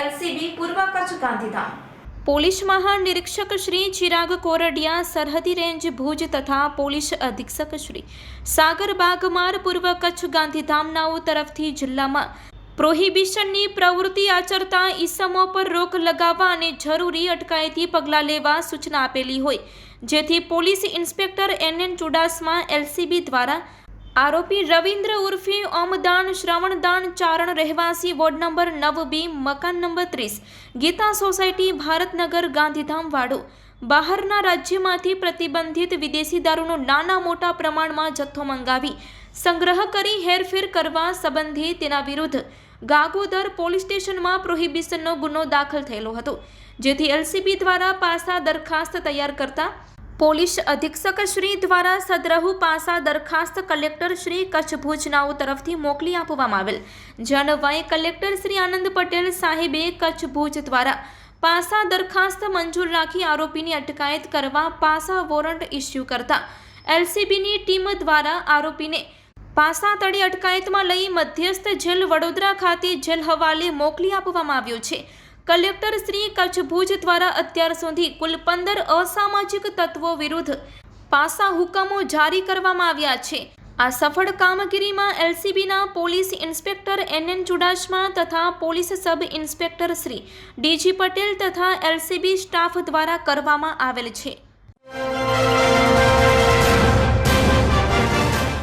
LCB પૂર્વ Kutch Gandhidham. Police મહાનિરીક્ષક શ્રી ચિરાગ કોરડિયા, સરહદી રેન્જ ભુજ તથા પોલીસ અધિક્ષક શ્રી સાગર બાગમાર પૂર્વ કચ્છ ગાંધીધામનાઓ તરફથી જિલ્લામાં પ્રોહિબિશનની પ્રવૃત્તિ આચરતા ઈસમો પર રોક લગાવવા અને જરૂરી અટકાયતી પગલાં લેવા સૂચના આપેલી હોય, જેથી police inspector N N Chudasama LCB દ્વારા આરોપી રવિન્દ્ર ઉર્ફે ઓમદાન શ્રવણદાન ચારણ રહેવાસી વોર્ડ નંબર નવ બી, મકાન નંબર ત્રીસ, ગીતા સોસાયટી, ભારતનગર, ગાંધીધામ, વાડો. બહારના રાજ્યમાંથી પ્રતિબંધિત વિદેશી દારૂનો નાના મોટા પ્રમાણમાં જથ્થો મંગાવી સંગ્રહ કરી હેરફેર કરવા સંબંધે તેના વિરુદ્ધ ગાગોદર પોલીસ સ્ટેશનમાં પ્રોહિબિશનનો ગુનો દાખલ થયેલો હતો, જેથી એલસીબી દ્વારા પાસા દરખાસ્ત તૈયાર કરતા પોલીસ અધિક્ષક શ્રી દ્વારા સદરહુ પાસા દરખાસ્ત કલેક્ટર શ્રી કચ્છ ભુજનાઓ તરફથી મોકલી આપવામાં આવેલ. જનવાય કલેક્ટર શ્રી આનંદ પટેલ સાહેબે કચ્છ ભુજ દ્વારા પાસા દરખાસ્ત મંજૂર રાખી આરોપીની અટકાયત કરવા પાસા વોરંટ ઇસ્યુ કરતા એલસીબીની ટીમ દ્વારા આરોપીને પાસા તળે અટકાયતમાં લઈ મધ્યસ્થ જેલ વડોદરા ખાતે જેલ હવાલે મોકલી આપવામાં આવ્યો છે. કલેક્ટર શ્રી કચ્છ ભુજ દ્વારા અત્યાર સુધી કુલ પંદર અસામાજિક તત્વો વિરુદ્ધ પાસા હુકમો જારી કરવામાં આવ્યા છે. આ સફળ કામગીરીમાં એલસીબીના police inspector N N Chudasama તથા police sub inspector Shri DG Patel તથા એલસીબી સ્ટાફ દ્વારા કરવામાં આવેલ છે.